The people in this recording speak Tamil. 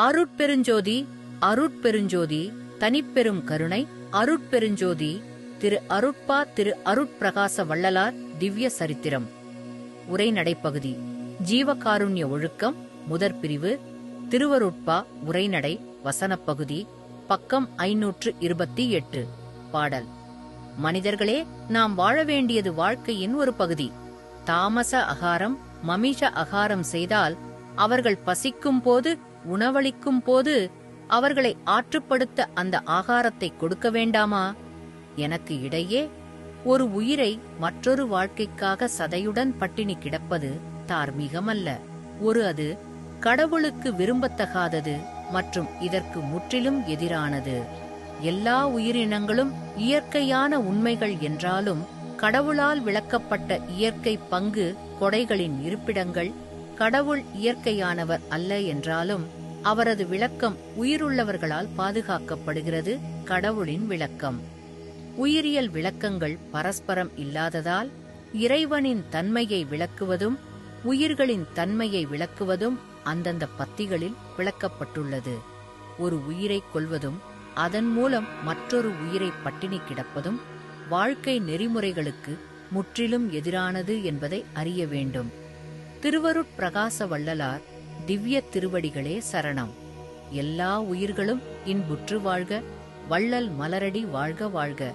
அருட்பெருஞ்சோதி அருட்பெருஞ்சோதி தனிப்பெரும் கருணை அருட்பெருஞ்சோதி திரு அருட்பா திரு அருட்பிரகாச வள்ளலார் திவ்ய சரித்திரம். உரைநடைப்பகுதி ஜீவகாருண்ய ஒழுக்கம் முதற் பிரிவு திருவருட்பா உரைநடை வசனப்பகுதி. பக்கம் ஐநூற்று இருபத்தி எட்டு பாடல். மனிதர்களே நாம் வாழ வேண்டியது வாழ்க்கையின் ஒரு பகுதி. தாமச அகாரம் மமிஷ அகாரம் செய்தால் அவர்கள் பசிக்கும் போது உணவளிக்கும் போது அவர்களை ஆற்றுப்படுத்த அந்த ஆகாரத்தை கொடுக்க வேண்டாமா? எனக்கு இடையே ஒரு உயிரை மற்றொரு வாழ்க்கைக்காக சதையுடன் பட்டினி கிடப்பது தார்மீகமல்ல ஒரு அது கடவுளுக்கு விரும்பத்தகாதது மற்றும் இதற்கு முற்றிலும் எதிரானது. எல்லா உயிரினங்களும் இயற்கையான உண்மைகள் என்றாலும் கடவுளால் விளக்கப்பட்ட இயற்கை பங்கு கொடைகளின் இருப்பிடங்கள் கடவுள் இயற்கையானவர் அல்ல என்றாலும் அவரது விளக்கம் உயிருள்ளவர்களால் பாதுகாக்கப்படுகிறது கடவுளின் விளக்கம். உயிரியல் விளக்கங்கள் பரஸ்பரம் இல்லாததால் இறைவனின் தன்மையை விளக்குவதும் உயிர்களின் தன்மையை விளக்குவதும் அந்தந்த பத்திகளில் விளக்கப்பட்டுள்ளது. ஒரு உயிரைக் கொள்வதும் அதன் மூலம் மற்றொரு உயிரை பட்டினி கிடப்பதும் வாழ்க்கை நெறிமுறைகளுக்கு முற்றிலும் எதிரானது என்பதை அறிய வேண்டும். திருவருட்பிரகாச வள்ளலார் திவ்ய திருவடிகளே சரணம். எல்லா உயிர்களும் இன்புற்று வாழ்க வள்ளல் மலரடி வாழ்க வாழ்க.